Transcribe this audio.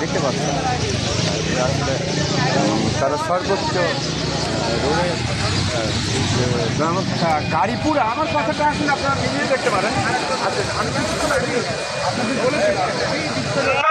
দেখতে পাচ্ছেন। তারা সর্বোচ্চ আচ্ছা, গাড়িপুর আমার কথাটা আসলে আপনারা মিলিয়ে দেখতে পারেন। আচ্ছা আমি আপনাদের বলেছিলাম